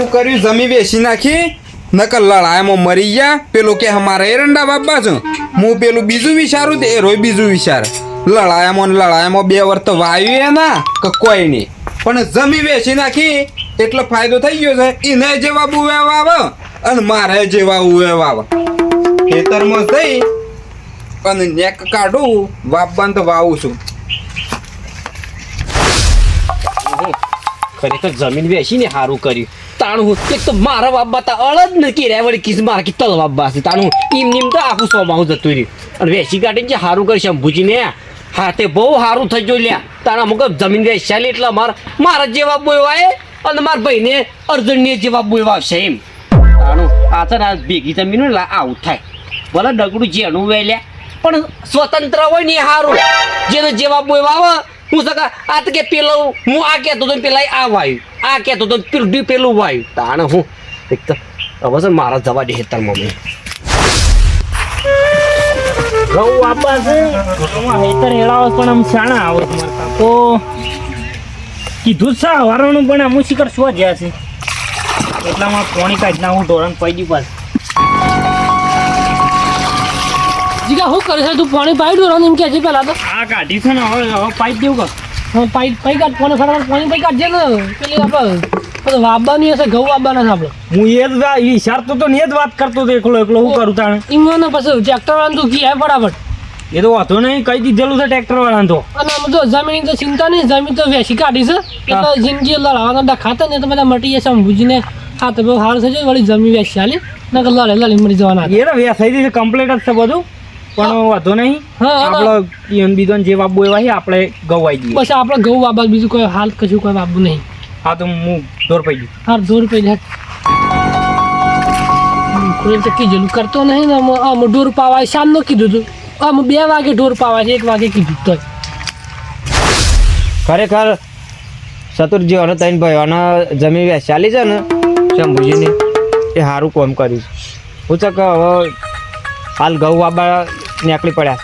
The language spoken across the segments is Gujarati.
હારું કર્યું, જમી વેચી નાખી. નકલ લડાઈમાં મરી ગયા. પેલો કે, અમારે એરંડા બાબા છું. હું પેલું બીજું વિચારું તે એ રોય બીજું વિચાર. લડાયામાં લડાયામાં બે વર્ષ તો વાયુ એ ના, કે કોઈ નહીં. પણ જમી વેચી નાખી. એટલો ફાયદો થઈ ગયો છે એને જેવા બુવે વાવ અને મારે જેવા ઉવે વાવ. ખેતરમાં જઈ અને નેક કાઢું વાપવાનું તો વાવું છું. ખરેખર જમીન વેચીને સારું કર્યું. તાણું એક તો મારા બાબા તા અળદ નથી રહ્યા. વળી કિસ મારા કે તલ બાબા છે તાણું ઈમ નીમ તો આખું સોમાવું જતું રહ્યું. અને વેસી કાઢીને જે સારું કરી શંભુજીને. તે બહુ સારું થઈ ગયું લ્યા. તાણા અમુક જમીન વેચાલી એટલે મારા. મારા જેવા બોયવાય અને મારા ભાઈને અર્જુનને જેવા બોયવા આવશે એમ. તાણું આ તો ના ભેગી જમીન આવું થાય. ભલે ડગડું જેનું વેલ્યા પણ સ્વતંત્ર હોય ને સારું જેને જેવા બોયવા આવે હું સકા આ તો કે પેલો, હું આ કહેતો તો ને પેલા આ વાયુ, આ કહેતો તો ને પેલું પેલું વાયુ. તાણે હું, એક તો હવે છે ને મારા જવા દે હેતર મમ્મી. ઘઉં આપવા છે. આમાં હેતર હેળાવો પણ આમ શાણા આવો કાકો કીધું છે હવારનું પણ અમુક શિખર શું જ્યાં છે. એટલામાં પોણી કાઢી નાખું ઢોરણ પૈડી પાસે જીગા શું કરે છે? તું પાણી પાઈ દો એમ કે છે પેલા તો. આ કાઢી છે ને હવે હવે પાઇપ દેવું કર. હા, પાઈ કાઢ પાણી ફટાફટ પાણી પાઈ કાઢજે ને. પેલી આપણે વાવવાની હશે ઘઉં વાવવાના છે આપણે. હું એ જ વિચારતો તો ને જ વાત કરતો હતો એકલો એકલો હું કરું તાણે? ઈમાં પછી ટ્રેક્ટર વાળા તું કી ફટાફટ એ તો વાંધો નહીં કહી દીધેલું છે ટ્રેક્ટર વાળા તો. અને આમ જો જમીન તો ચિંતા નહીં જમીન તો વેસી કાઢી છે. એટલે જિંદગી લડાવાના ખાતા ને તો બધા મટી જશે અંબુજીને હા તો સારું હાર થશે વળી જમીન વેસી હાલી નકર લડે લડી મરી જવાના. એ તો વેસાઈ દીધું કમ્પ્લીટ જ છે બધું. પણ વાંધો નહીં. આપણે બીજોને જે વાબુ એવા છે આપણે આવી દઈએ. બસ આપણે ઘઉં વાબા બીજું કોઈ હાલ કશું કોઈ વાબુ નહીં. હા તો હું દોર પડી ગયું હા. દોર રૂપિયા કોઈ તો કીધું કરતો નહીં ને આમ- ઢોર પાવાય. શાનનું કીધું તું. આમ બે વાગે ઢોર પાવા છે એક વાગે કીધું તો ખરેખર ચતુરજી અને તૈન ભાઈ અને જમીન વેચાલી છે ને શંભુજીની એ સારું કામ કર્યું છે. હું ચક હવે હાલ ઘઉં વાબા નીકળી પડ્યા.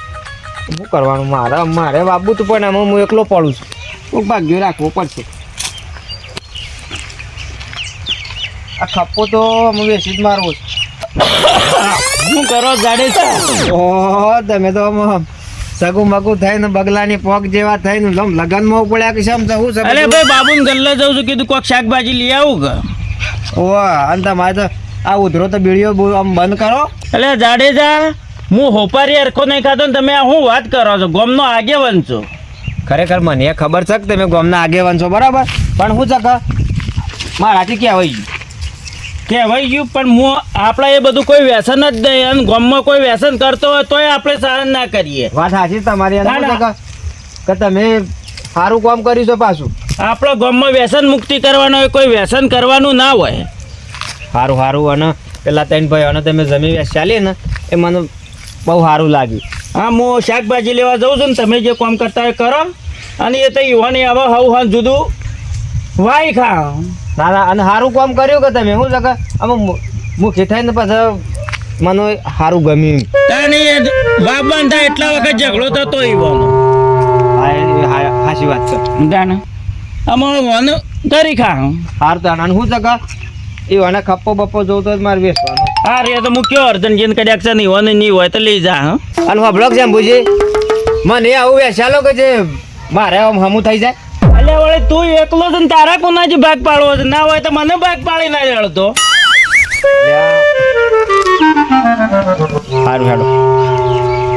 શું કરવાનું? મારે મારે વાબવું તું પણ આમાં હું એકલો પડું છું. કોઈક ભાગ્યો રાખવો પડશે. આ ખપ્પો તો અમે વેસી જ મારવો છે. શું કરો જાડે ઓહો તમે તો આમ સગું મગું થઈને બગલાની પોક જેવા થઈને લગન લગનમાં પડ્યા કે શમ થવું છે અરે ભાઈ બાબુ ગલ્લે જઉં છું કીધું કોક શાકભાજી લઈ આવું કે ઓહ અને તમારે તો આ ઉધરો તો બીડીઓ આમ બંધ કરો. એટલે જાડેજા હું હોપારી હરખો નહીં ખાતો ને તમે આ શું વાત કરો છો? ગોમનો આગેવાન છો. ખરેખર મને એ ખબર છે કે તમે ગોમના આગેવાન છો બરાબર? પણ શું છે કે મારાથી કહેવાય ગયું. કહેવાય ગયું પણ હું આપણે એ બધું કોઈ વ્યસન જ નહીં અને ગોમમાં કોઈ વ્યસન કરતો હોય તોય આપણે સારા ના કરીએ. વાત સાચી તમારી કે તમે સારું કામ કર્યું છે પાછું. આપણો ગોમમાં વ્યસન મુક્તિ કરવાનો હોય કોઈ વ્યસન કરવાનું ના હોય. સારું સારું અને પેલા ત્રણ ભાઈ અને તમે જમીન ચાલીએ ને એ મને બહુ સારું લાગ્યું. હા હું શાકભાજી લેવા જાઉં છું ને તમે જે કામ કરતા હોય કરો અને એ તો યુવાની હવે હવ હન જુદું. વાય ખા ના ના અને સારું કામ કર્યું કે તમે? શું છે કે આમાં મુખી થઈને પાછા મને સારું ગમ્યું. તને વાબન થાય એટલા વખત ઝઘડો થતો હા હા- સાચી વાત છે. તાણે અમારો વન કરી ખા હાર તાણા હું શું છે એ અને ખપ્પો બપ્પો જોતો જ મારે વેચવાનો હા રે તો મૂક્યો અર્જન કદાચ છે નહીં હોય નહીં હોય તો લઈ જા હા. અને હું બ્લોક જેમ બુજી મને આવું વેચાલો કે જે મારે આમ હમું થઈ જાય. એટલે વળી તું એકલો છે ને તારા કોના જે ભાગ પાડવો છે? ના હોય તો મને ભાગ પાડી ના જડતો સારું હેડો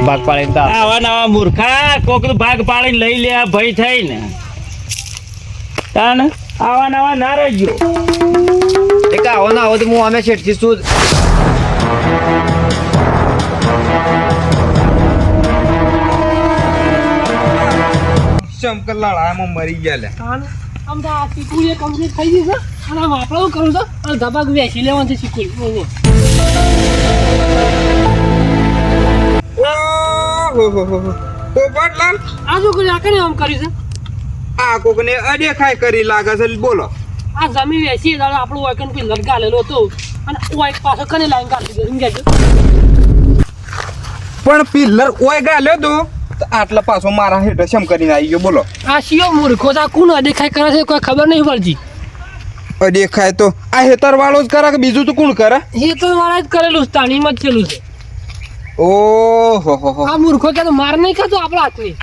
ભાગ પાડીને તો આવા. નવા મૂર્ખા કોક તો ભાગ પાડીને લઈ લે ભય થઈ ને. તાણ આવા નવા ના રહેજો એક આવો આવો તો હું અમે છેટથી શું શંકર લડાયામાં મરી ગયા લે આમ તો આ ચીકુડી કમ્પ્લીટ થઈ ગઈ છે. અને આમ આપણે શું કરવું છે. અને ધબાક વેચી લેવાનું છે. ઓહોહોહો. પોપટલાલ આ શું કર્યું આ કને આમ કર્યું છે. આ કોકને અદેખાઈ કરી લાગે છે. બોલો. આ જમીન વેચી એટલે આપણું વાયકન કોઈ લટકા લેલો હતો. અને વાયક પાછો કને લાઈન કાઢી દીધો? સમજાય પણ પિલ્લર ઓય ગાલ્યો તો. તો આટલા પાછો મારા હેઠળ શમ કરીને આવી ગયો બોલો. આ શિયો મૂર્ખો આ કોણ દેખાય કરે છે કોઈ ખબર નહીં પડતી. દેખાય તો. આ હેતર વાળો જ કરે કે બીજું તો કોણ કરે? તો મારા જ કરેલું છે તાણીમાં જ છેલું છે. ઓહો હો આ મૂર્ખો કે તો માર નહીં ખાતો આપણા હાથની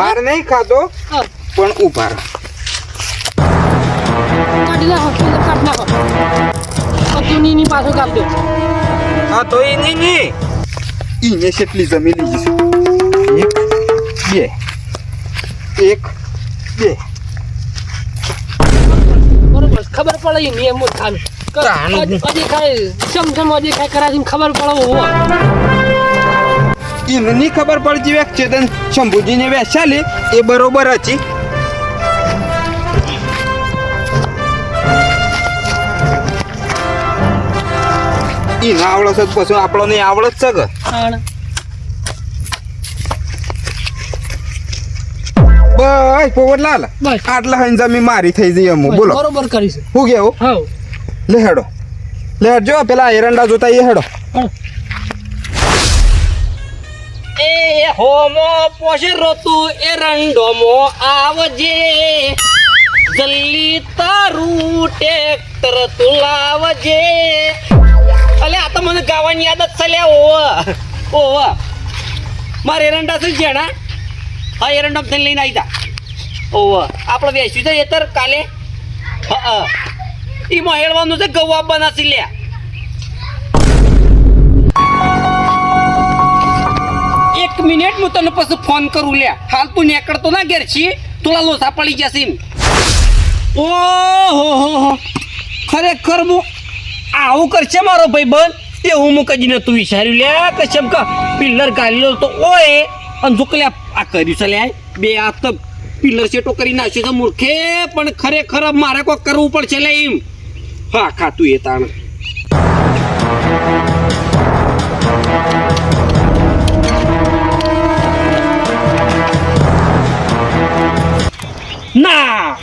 માર નહીં ખાતો પણ ઊભા. કાઢી નાખો પેલા કાઢી નાખો. બધું ની ની પાછો કાપજો. હા તો એ નહીં નહીં ઈને કેટલી જમી લીધી છે? એક બે એક બે. બરોબર ખબર પડે એ નિયમ તાનું. હજી ખાય ચમ ચમ હજી ખાય કરાથી ખબર પડે એને નહીં ખબર પડતી વેક ચેતન શંભુજીને વેચાલી એ બરોબર હતી. ઈને આવડે છે પછી આપણો નહીં આવડે જ છે કે. બસ પોવટલાલ આટલા આટલા હંજામી મારી થઈ જઈએ હું બોલો. બરોબર કરીશું હું કેવું? હા લે હેડો. લે હેડ જો પેલા એરંડા જોતા એ હેડો. એ હોમો પોશે રોતું એ રંડોમો આવજે. જલ્દી તારું ટેક્ટર તું લાવજે. અલે, આ તો મને ગાવાની આદત છે, લે, ઓવ. ઓવ. મારે એરંડા છે જેણા હા, એરંડા થઈને લઈને આવી જા. ઓવ. આપણે બેસ્યું છે એતર કાલે? હા એમાં હેળવાનું છે આપવાના છે લે. એક મિનિટ, હું તને પછી ફોન કરું, લે. હાલ તું નીકળતો ના ઘેર છી. તુલા લોસા પડી જશે ઓ હો હો. ખરેખર હું આવું કરશે મારો ભાઈ બન? એ હું મું તું વિચાર્યું. લે કશ્યમ કા, પિલ્લર ગાલી તો ઓય. અને જો કે આ કર્યું છે, લે. બે આ તો પિલ્લર સેટો કરી નાખ્યો છે, મૂર્ખે. પણ ખરેખર મારે કોઈ કરવું પડશે, લે, એમ. હા, ખાતું એ તાણ. ના.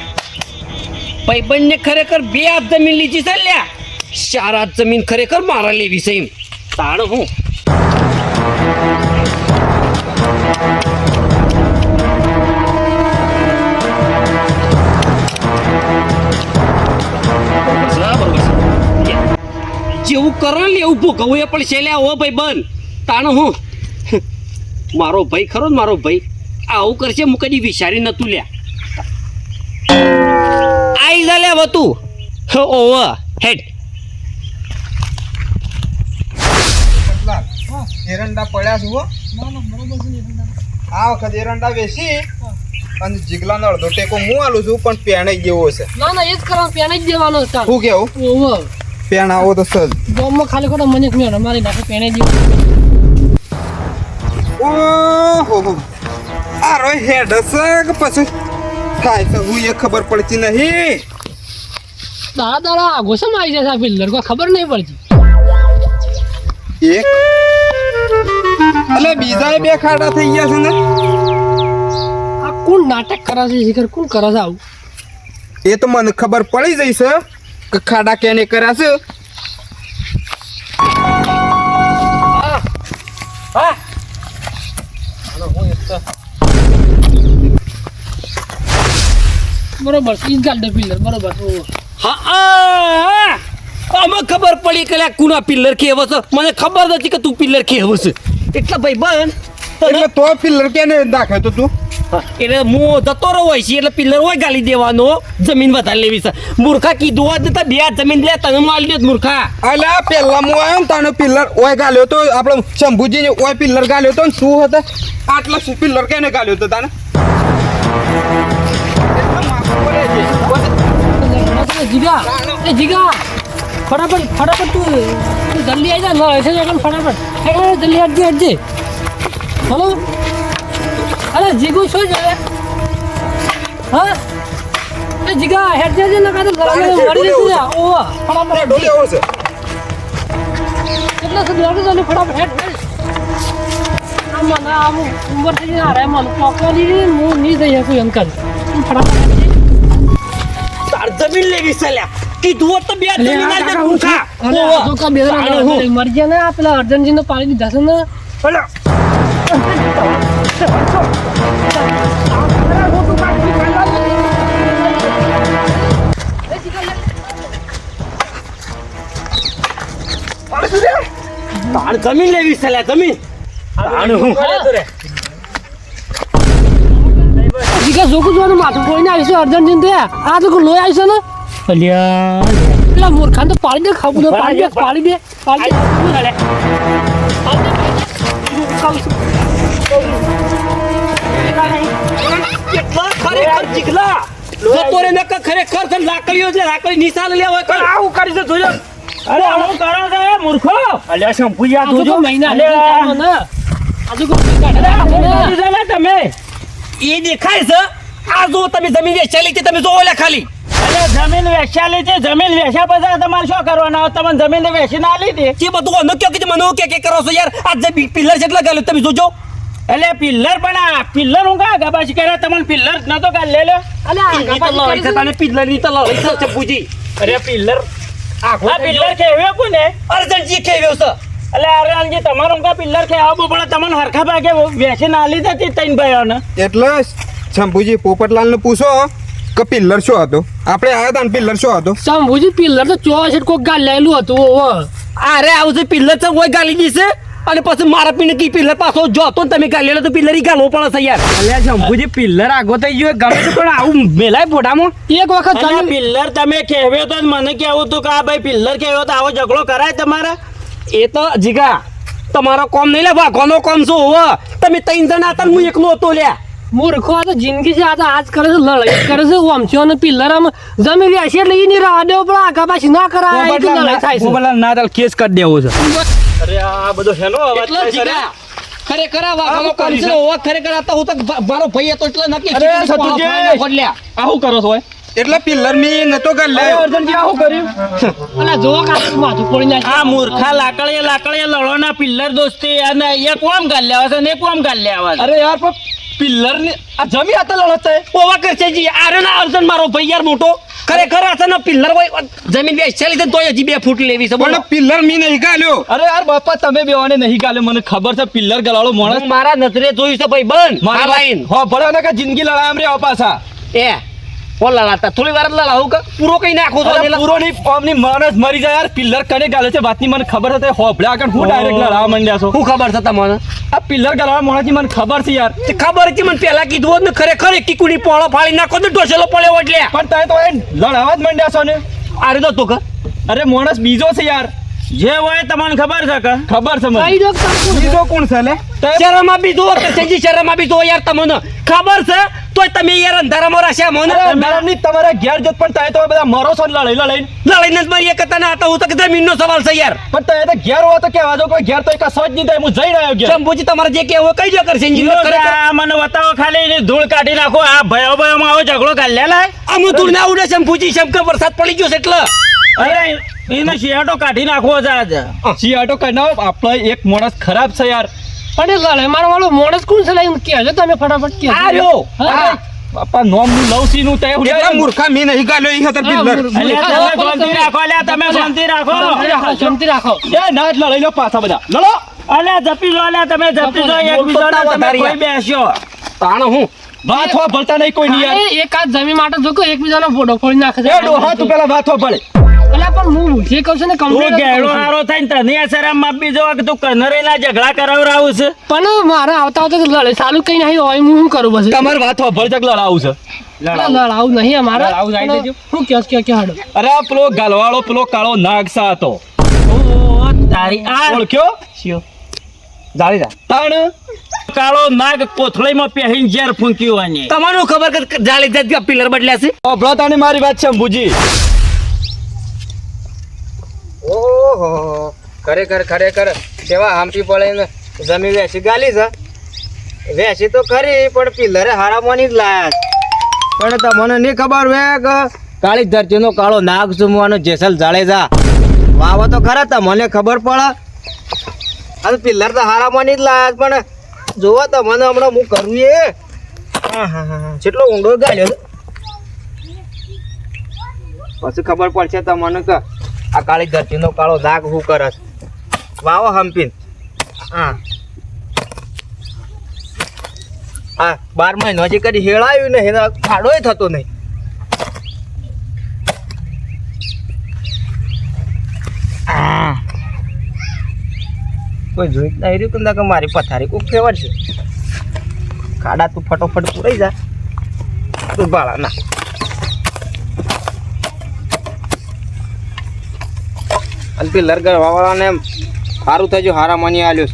ભાઈબંધને ખરેખર બે હાથ જમીન લીધી છે, લ્યા. હાથ જમીન ખરેખર મારા લેવી છે એમ. તાણ હું. જેવું કરો ને એવું ભોગવવું એ પણ છે લ્યા ઓ ભાઈ બન. તાણ હું. મારો ભાઈ ખરો ને મારો ભાઈ. આવું કરશે હું કદી વિચારી નતું લ્યા. આઈ જા લે વતું ઓવ, હેડ. એરંડા પડ્યા છે હો. આ વખત એરંડા વેચી અને જીગલાનો અડધો ટેકો હું આલું છું પણ પેણે જેવો છે. ના ના એ જ કરવા પેણે જ દેવાનો છે. શું કેવું? ઓહો. પેણ આવો તો સજ. ગામમાં ખાલી ખોટો મને જ અમારી મારી નાખે પેણે જ ઓહો હો. આ રો હેડ છે કે પછી? થાય તો હું એ ખબર પડતી નહીં. દાડા દાડા આગોશમાં આવી જશે આ પિલ્લર કોઈ ખબર નહીં પડતી. એક એટલે બીજા બે ખાડા થઈ ગયા છે ને. આ કોણ નાટક કરે છે? શિખર કોણ કરે છે આવું? એ તો મને ખબર પડી જઈ છે કે ખાડા કેને કર્યા છે. બરોબર ઈ જ ગાલ પિલ્લર બરોબર. હા અમે ખબર પડી કે કુના પિલ્લર કેવો છે. મને ખબર નથી કે તું પિલ્લર કેવો છે. એટલે ભાઈ બન એટલે તો પિલ્લર કેને દાખે તો તું? એટલે હું જતો રહો હોય છે એટલે પિલ્લર હોય ગાલી દેવાનો. જમીન વધારે લેવી છે. મૂર્ખા કીધું હોત તો બે જમીન લે તને માલી દે મૂર્ખા. એટલે પેલા હું આવ્યો ને તાનો પિલ્લર ઓય ગાલ્યો તો આપણો શંભુજીને ઓય પિલ્લર ગાલ્યો તો ને શું હતા આટલા શું પિલ્લર કેને ગાલ્યો તો તાને? જીગા એ જીગા. ફટાફટ ફટાફટ તું તું જલ્દી આવી જા ન છે એટલે ફટાફટ. એ એ, જલ્દી હટજે હટજે હલો? અરે જીગુ શું છે હા? એ જીગા હેડજે છે ને કાં મરી જશે ઓવા ફટાફટ. ડોલી આવો છે? એટલે સુધી દોડું જલ્દી ફટાફટ હેડ હેડ. મને આમ ઉંમર થઈ જાય અરે મને પોકવાની હું નહીં જઈ શકું એમ ફટાફટ. તાર જમીન લેવી છે લ્યા. આખી ધુવર તો બે ત્રણ ના દે ભૂખા તો કા બે મર ગયા ને પેલા અર્જનજી નો પાણી દીધા છે ને. હલો જમીન લેવી છે જમીન તાણ જોવાનું માથું કોઈ ને આવી છે આ તો લોહી આવી ને? અલ્યા. પેલા મૂર્ખાને તો પાડી દે ખાવું તો પાડી દે પાડી દે પાડી દે. ખરેખર ચીકલા જતો રે નકર ખરેખર છે લાકડીઓ છે લાકડી નિશાન લેવા કર આવું કરી છે જોજો. અરે આવું કરો છે મૂર્ખો. અલ્યા આ આ જોજો. મહિના અલ્યા, ચાલો ને આ મહિના અરે આ ચાલો શું ને. કરી છે ને તમે. એ દેખાય છે? આ જો તમે જમીન વેચેલી છે તમે જો લે ખાલી. જમીન વેચ્યા લીધી. જમીન વેચ્યા પછી તમારે શું કરવાનું? આવે? તમે જમીન વેચી ના લીધી. જે બધું અનો કયો કે મને કે કે કરો છો યાર? આ જે પિલ્લર જેટલા એટલા તમે જોજો. એટલે પિલ્લર પણ આ પિલ્લર હું કા ગબાજી કરે? તમને પિલ્લર તો કા લે લે અલે તો છે તને પિલ્લરની તો લડાઈ છે ચપ્પુજી અરે પિલ્લર. આ પિલ્લર કેવ્યો કોને અર્જનજી ખેવ્યો છે એટલે અરણજી તમારું કા પિલ્લર કે આવો? પણ તમને હરખા ભાગે વેચી ના લીધી હતી ત્રણ ભાઈઓને. એટલે શંભુજી પોપટલાલને પૂછો. કે પિલ્લર શું હતો? આપણે આવ્યા હતા ને પિલ્લર શું હતો? શંભુજી પિલ્લર તો ચોવીસ કોક ગાલ લેલું હતું ઓવો અરે આવું છે પિલ્લર છે કોઈ ગાલી દીશે અને પછી મારા પીને કી પિલ્લર પાછો જોતો ને તમે ગાલી તો પિલ્લર ઈ ગાલવો પણ છે યાર. અલ્યા શંભુજી પિલ્લર આગો થઈ ગયો ગમે તો પણ આવું મેલાય ફોટામાં. એક વખત તમે પિલ્લર તમે કહેવ્યો તો મને કેવું હતું કે આ ભાઈ પિલ્લર કહેવ્યો તો આવો ઝઘડો કરાય તમારા. એ તો જીગા તમારો કોમ નહીં લે વાઘોનો કોમ શું હોવ તમે ત્રણ જણા હતા ને હું એકલો હતો લ્યા. મૂર્ખો આ તો જિંદગી છે આ તો આજ કરે છે લડાઈ કરે છે ઓમચો અને પિલ્લર આમ જમી વેચી એટલે ઈ નહીં રહેવા દેવો પણ આગા પાછી ના કરાય એ તો લડાઈ થાય છે. ના તાલ કેસ કરી દેવો છે. અરે આ બધો હેલો એટલે જીગા. ખરેખર આ વાઘોનો છે? હોવ ખરેખર આ તો હું તો મારો ભાઈ હતો એટલે નક્કી અરે સતુજી! ફોડલ્યા. આવું કરો છો એટલે પિલ્લર મી નતો કર લે અર્જનજી આવું કર્યું? અલા જો કાઢી માથું પડી નાખે આ મૂર્ખા લાકડીએ લાકડીએ લડોના પિલ્લર દોસ્તી અને એક કોમ ગાલ લેવા છે ને એક કોમ ગાલ લેવા છે? અરે યાર પણ પિલ્લર ને આ જમી હતા લડત ઓવા કરશે જી. આરે ના અર્જન મારો ભાઈ યાર મોટો. ખરેખર આ છે ને પિલ્લર હોય જમીન વેચેલી છે ને તોય હજી બે ફૂટ લેવી છે બોલો. પિલ્લર મી નહીં ગાલ્યો. અરે યાર બાપા તમે બેવાને નહીં ગાલ્યો. મને ખબર છે પિલ્લર ગલાળો માણસ. મારા નજરે જોયું છે ભાઈ બંધ. મારા લાઈન. હો ભલે ને કે જિંદગી લડામ રે પાછા. એ. કોણ લડાતા થોડી વાર જ લડાવું કે પૂરો કઈ નાખો તો પૂરો ની ઓમની માણસ મરી જાય યાર. પિલ્લર કને ગાલે છે વાતની મને ખબર છે હોભળ્યા આગળ હું ડાયરેક્ટ લડાવા માંડ્યા છો. શું ખબર છે મને આ પિલર ગલાવા માણસની મને ખબર છે યાર. તે ખબર હતી મને પેલા કીધું હોત ને ખરેખર કીકુડી પોળો ફાળી નાખો તો ઢોસેલો પડ્યો એટલે પણ તમે તો એ લડાવા જ માંડ્યા છો ને? આરે તો તો કે. અરે માણસ બીજો છે યાર. જે હોય તમને ખબર છે કે ખબર છે મને. કઈ દો બીજો કોણ છે લે? શરમમાં બી દો સંજી શરમમાં બી દો યાર તમને. ખબર છે? તોય તમે યાર અંધારામાં મને મેડમ મેડમની તમારા ઘેર જત પણ તાય તો બધા મરો છો ને લડાઈ લડાઈ લડાઈને જ મારી એકતા ના હતા હું તો કે જમીનનો સવાલ છે યાર. પણ તાય તો ઘેર હોય તો કેવા જો કોઈ ઘેર તો એક સજ નહીં થાય હું જઈ રહ્યો ઘેર. શંભુજી તમારે જે કેવો કઈ કહી દો કરશે આ મને બતાવો ખાલી એની ધૂળ કાઢી નાખો. આ ભયો ભયોમાં આવો ઝઘડો લે લાય આમ ધૂળ ના ઉડે શંભુજી શંકર વરસાદ પડી ગયો છે એટલે. અરે એને શિયાટો કાઢી નાખવો છે આજે. શિયાટો કાઢી આપણે એક માણસ ખરાબ છે યાર. પણ એ લડાઈ મારવા વાળો માણસ કોણ છે લાઈન કહેજો તમે ફટાફટ કે આ બાપા નોમનું લવસી નું તે એટલે મૂર્ખા મી નહીં ગાલ્યો ઈ હતર પિલ્લર તમે શાંતિ રાખો લે તમે શાંતિ રાખો. શાંતિ રાખો, એ ના જ લડાઈ લો પાછા બધા. લડો. અલ્યા જપી લો અલ્યા તમે જપી લો એકબીજાને તમે કોઈ બેસ્યો. તાણ હું? વાત હો ભળતા નહીં કોઈ નહીં યાર. એકાદ એક આ જમીન માટે જો કે એકબીજાનો ફોટો ફોડી નાખે છે. એ ડોહા તું પેલા વાત હો ભળે. અલા પણ હું જે કહું છું ને તું ગેડો હારો થઈને તને આ શરમ આપી કે તું કનરેલા ઝઘડા કરાવરાવું છે? પણ મારે આવતા આવતા લડાઈ ચાલુ કઈ નહીં હોય હું શું કરું પછી? તમારે વાત હો ભળ લડાવું છે. લડાવું નહીં અમારે. લડાવું જ આવી શું કહો કે કે હાડો? અરે પેલો ગાલવાળો પેલો કાળો નાગસા હતો. ઓ તારી આ ઓળખ્યો? જાળી જા તાણ? કાળો નાગ કોથળીમાં પહેરીને ઝેર ફૂંક્યું આને. તમારું ખબર કે જાળી જાત પિલર બદલ્યા છે? તાણી મારી વાત છે અંબુજી. ઓહો. ખરેખર ખરેખર. કેવા હામટી પડે જમી વેસી ગાલી છે. વેચી તો ખરી, પણ પિલ્લરે હારામાંની જ લાયા પણ તમને નહીં ખબર વે કે કાળી ધરતીનો કાળો નાગ સુમવાનો જેસલ જાડેજા. વાવો તો ખરા તમને ખબર પડે. આ તો પિલ્લર તો હારામાંની જ લાયા પણ જોવો તમને હમણાં હું કરું એ. કેટલો ઊંડો ગાળ્યો પછી ખબર પડશે તમને કે આ કાળી ધરતીનો કાળો દાગ હું કરે વાવો હમ્પીન હા. હા બાર મહિનો હજી કદી હેળાયું નહીં, એનો ખાડોય થતો નહીં. આ. કોઈ જોઈ જ નહીં રહ્યું કે મારી પથારી કોક ફેવર છે ખાડા તું ફટોફટ પૂરાઈ જા. તું બાળા ના. અને લરગર વાવાળાને સારું થયું હારા મની આલ્યો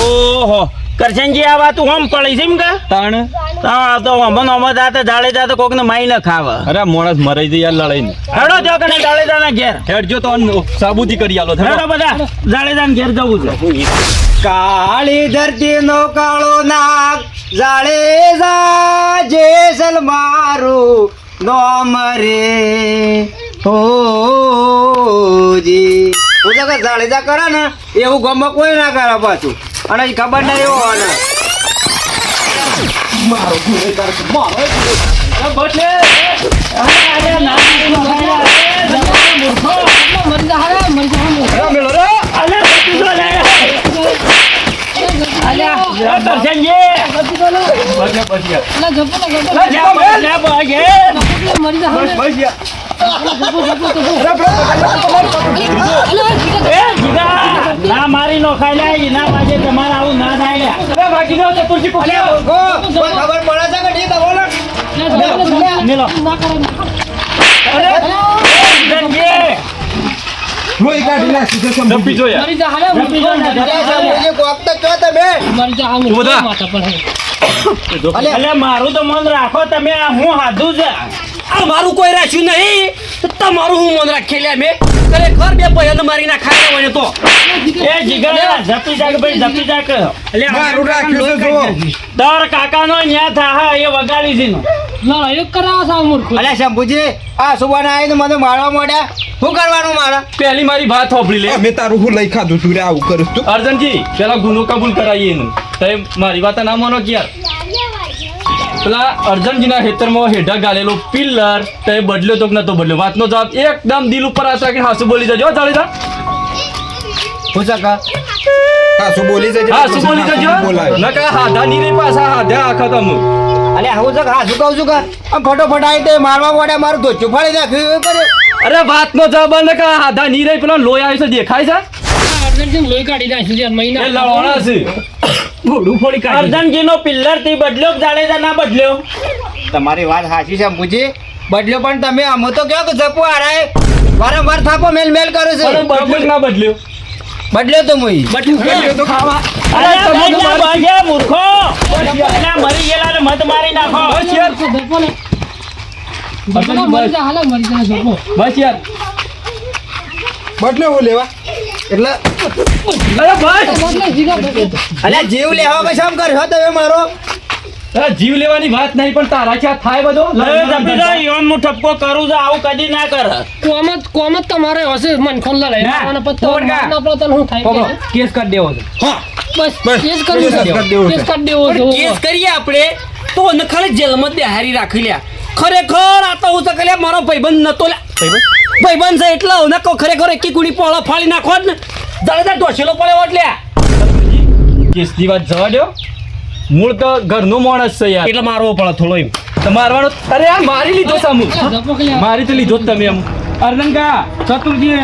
ઓહો કરશનજી આ વાત હમ પડી છે એમ કે? તાણ? હા તો જાતે જાતે કોક ને માઈ ન ખાવ. અરે મોણસ મરાઈ દે લડાઈ લડાઈને. હેડો જો કને જાળેજા ના ઘેર. હેડજો તો સાબુતી કરી આલો હેડો. બધા જાડેજા ઘેર જવું છે. કાળી ધરતી નો કાળો નાગ જાળે જા જેસલ મારું નોમ રે હોજી હું તો જાળેજા કરે ને એવું ગમે કોઈ ના કરે પાછું અને ખબર નહીં એવો અને મારો હારા મરી અલે તો લે અલ્યા જપો ને જપો લે જા લે ભાગે જા હારા જપો જપો જપો અલ્યા એ જીગા ના મારી નો ખાઈ ના વાગે તમારે આવું ના થાય ખબર પડે છે કે મેલો ના કરો અરે કરશનજી લોહી કાઢી નાખી છે શંભુજી. જપી જો મરી જા હારા જપી જો ને કોક તો કહો તમે મરી જા હારા તું બધા. માથા પર. અલે. મારું તો મન રાખો તમે આ હું હાધું છે આ મારું કોઈ રાખ્યું નહીં. તમારું હું મન રાખી લે મેં. ખરેખર બે પૈસા મારી ના ખાઈ હોય તો. એ જીગા જપી જાક ભાઈ જપી જાક એટલે મારું રાખ્યું છે જો દર કાકાનો ન્યા થા એ વગાડી દીનો લડાઈઓ કરાવો સા મૂર્ખ. અલ્યા શંભુજી આ સુબાના આવીને મને મારવા માંડ્યા. શું કરવાનું મારા પહેલી મારી વાત હોભળી લે. મેં તારું હું લઈ ખાધું તું રે આવું કરું તું અર્જનજી પેલા ગુનો કબૂલ કરાવીએ તમે મારી વાત ના માનો કે યાર પેલા અર્જનજીના ખેતરમાં હેઠા ગાલેલો પિલ્લર તે બદલ્યો તો નતો બદલ્યો? વાતનો જવાબ એકદમ દિલ ઉપર આશા કે હાસુ બોલી જજો જાણીતા હું સકા હા શું બોલી જજો. હાસુ બોલી જજો. હાસુ નકા હાધા ની રે પાછા હાધા આખા તમ. અલે હું સકા હાસુ કહું છું કા? આમ ફટોફટ આવી તે મારવા પડે મારું ધોચું ફાડી નાખ્યું કરે. અરે વાતનો જવાબ નકા હાધા ની રે પેલો લોહી આવી છે દેખાય અર્જન લોહી કાઢી નાખ્યું છે છે એ મહિના લડવાના છે. ઘોડું ફોડી કાઢ અર્જનજી નો પિલ્લરથી બદલ્યો જાડેજા ના બદલ્યો તમારી વાત સાચી છે શંભુજી બદલ્યો પણ તમે આમ તો કયો કે જપુ આરાય? વારંવાર થાપો મેલ મેલ કરો છે. પણ બદલ્યો ના બદલ્યો બદલ્યો તો મુઈ. બદલ્યો તો ખાવા. અરે તમે તો ભાગે મૂર્ખો. અલા મરી ગયેલા ને મત મારી નાખો. બસ યાર. જપો ને જપો ને મરી જા હાલા મરી જા જપો બસ યાર. બદલે હું લેવા? એટલે અરે બદલે અલ્યા જીવ લેવા પછી આમ કરશો તમે મારો. જીવ લેવાની વાત નહીં પણ તારા ક્યાં થાય બધો? ઈવન હું ઠપકો કરું છું આવું કદી ના કર. કોમત કોમત તમારે હશે મન લડાઈ ના, અને પછી ફોન કર. ના પડે તો શું થાય કેસ કરી દેવો છે. બસ બસ, કેસ. કરી દેવો કેસ કરી દેવો કેસ કરીએ આપણે તો નખાલે ખાલી જેલમાં દેહારી રાખી લ્યા. ખરેખર આ તો હું તો કલ્યા મારો ભાઈબંધ નતો લ્યા. ભાઈબંધ? છે એટલે હું નકો ખરેખર એકી કુડી પોળો ફાળી નાખો જ ને. જડે ઢોસેલો પડ્યો એટલે કેસની વાત જવા દો મૂળ તો ઘરનો માણસ છે યાર. એટલે મારવો પડે થોડો એમ. તો મારવાનો અરે આ મારી લીધો સામુ મારી તો લીધો જ તમે એમ અરનંગા ચતુર્જી એ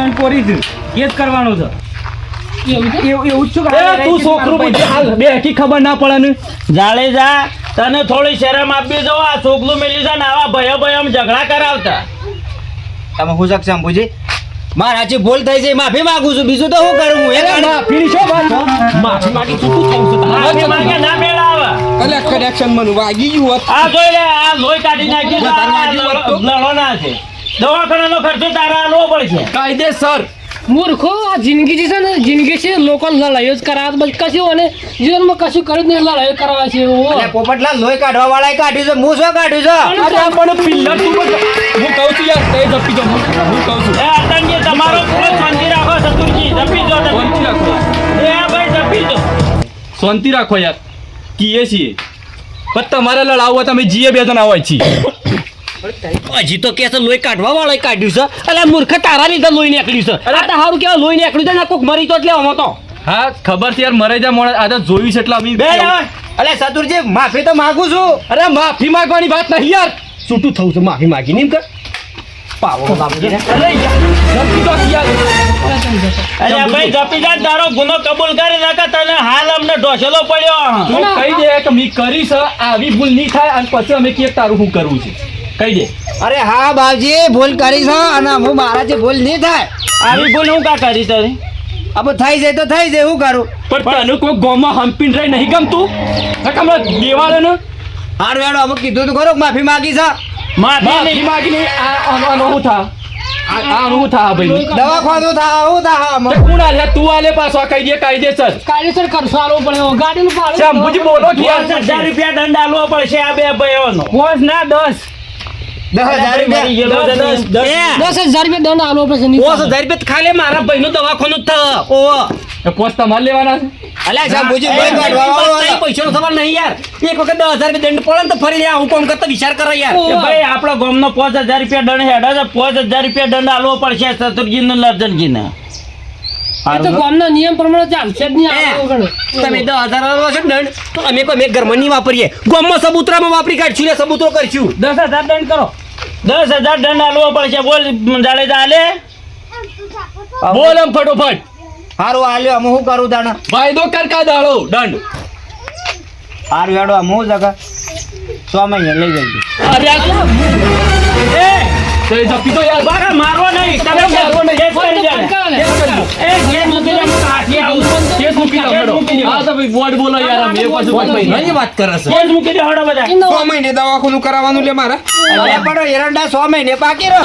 જ કરવાનું છે. એવું છે? એવું જ તું છોકરું બે હકી ખબર ના પડે ને. જાડેજા તને થોડી શરમ આપી દો આ છોકલું મેલી છે ને આવા ભયો ભયો ઝઘડા કરાવતા. તમે હું શક શંભુજી મારાથી ભૂલ થઈ છે માફી માંગુ છું બીજું તો શું કરું હું? એ માફી છો વાત માફી માંગી છું શું થયું છું? માફી માંગે ના મેળા આવે અલ્યા કનેક્શન મને વાગી ગયું હોત. આ જોઈ લે આ લોહી કાઢી નાખી લડો ના છે. દવાખાનાનો ખર્ચો તારા આલવો પડશે. કાયદેસર. મૂર્ખો આ જિંદગી છે ને જિંદગી છે લોકો લડાઈઓ જ કરાવે બસ કશું અને જીવનમાં કશું કર્યું જ નહીં લડાઈઓ કરાવે છે અલ્યા પોપટલાલ લોહી કાઢવા વાળા કાઢ્યું છે. હું શું કાઢ્યું છે? અરે પણ પિલ્લર તું હું કહું છું યાર તે જપી જાઉં હું કહું છું એ અતંગી તમારો પૂરો શાંતિ રાખો સતુરજી જપી જો શાંતિ રાખો. એ ભાઈ જપી જો શાંતિ રાખો યાર. કીએ છીએ. પણ તમારે લડાવવા તમે જીએ બે જણા હોય છીએ. હજી તો કે છે લોહી કાઢવા વાળો કાઢ્યું છે. એટલે મૂર્ખ તારા લીધે લોહી નીકળ્યું છે. અરે તો સારું કેવાય લોહી નીકળ્યું છે ને કોક મરી તો એટલે તો. હા ખબર છે યાર મરે જા મોડે આજે જોયું છે એટલે અમે બે અલે સતુરજી માફી તો માંગુ છું. અરે માફી માંગવાની વાત નહીં યાર. છૂટું થવું છે માફી માગી નીમ કર. પાવો બાપુજીને અરે યાર જલ્દી તો યાર. અરે ભાઈ જપી જા તારો ગુનો કબૂલ કરી નાખે તને હાલ અમને ઢોસેલો પડ્યો. કહી દે કે મી કરીશ આવી ભૂલ નહીં થાય અને પછી અમે કે તારું શું કરવું છે. કહી દે. અરે હા બાપજી ભૂલ કરી છો અને હું મારા જે ભૂલ નહીં થાય. આવી ભૂલ હું કા કરી તારી? અબ થઈ જાય તો થઈ જાય હું કરું? પણ તને કોઈ ગોમાં હંપીને રહી નહીં ગમતું? કમળો દેવાળો ને હાર વેડો અમુક કીધું તું ખરું માફી માગી છે? માફી નહીં. માગી આ હું થા? આ હું થા ભાઈ? દવાખાનું થા હું થા કોણ આલે? તું આલે પાછો કહી દે કાયદેસર કાયદેસર કરશો આલો પડે ગાડી નું પાડો બોલો કે 1000 રૂપિયા દંડ આલવો પડશે આ બે ભાઈઓનો. કોસ ના 10 આપડા ગામ નો પાંચ હજાર દંડ આલવો પડશે શત્રુજી ને લર્જનજી ને તો નિયમ પ્રમાણે ચાલશે તમે દસ હજાર વાળો છો દંડ અમે કોઈ મેં ઘરમાં નહીં વાપરીએ. ગામમાં સબૂતરામાં વાપરી કાઢશું ને સબૂતરો કરશું. દસ હજાર દંડ કરો. દસ હજાર દંડ આલવો પડશે. બોલ જાડેજા આલે બોલ એમ ફટોફટ. હારું હાલ્યો. અમે શું કરું તાણે? વાયદો કર કા દાડો. દંડ હાર વેડો અમે શું જગા? સો મહિને લઈ જજો અરે એ! તો એ યાર. બાકા મારવો નહીં. તમે મારવો નહીં. મહિને દવાખાનું કરાવવાનું લે મારા. પણ એરંડા સો મહિને પાકી રહ્યો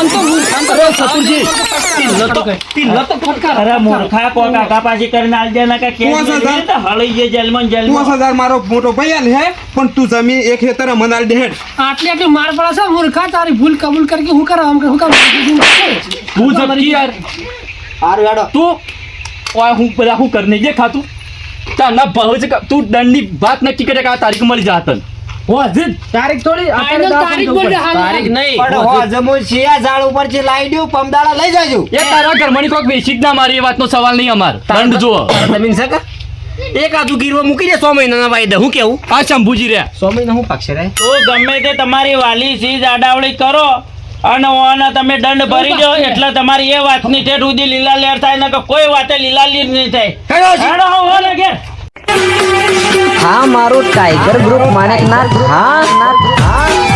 મોટો ભાઈ આલે હે પણ તું જમીન એક હેતર મને આલ દે હેડ. આટલી આટલી માર પડે છે મૂર્ખા. તારી ભૂલ કબૂલ કરી કે હું કરા આમ હું તું જપકી યાર? હાર વેડો તું ઓય હું પેલા હું કરને જે ખાતું? તારના ભાવ છે તું દંડની વાત નક્કી કરે કે આ તારીખ મળી જાત તારીખ થોડી આપણે તારીખ બોલ તારીખ નહીં. પણ હો જમુ શિયા ઝાડ ઉપર છે લાવી દઉં પમદાડા લઈ જાજો. એ તારા ઘરમાં કોઈક બેસી જ ના મારી એ વાતનો સવાલ નહીં અમાર. દંડ જુઓ. જમીન છે એક આજુ ગીરવા મૂકી દે સો મહિનાના વાયદા હું કેવું? આ શંભુજી રહ્યા. સો મહિના હું પક્ષે રહે તો ગમે તે તમારી વાલી સી જાડાવળી કરો. અને ઓના તમે દંડ ભરી દો એટલે તમારી એ વાતની ઠેઠ સુધી લીલા લેર થાય ને કે કોઈ વાતે લીલા લીર નહીં થાય. હેડો હો લાગે. હા મારું ટાઈગર ગ્રુપ માણેકનાથ હા હા.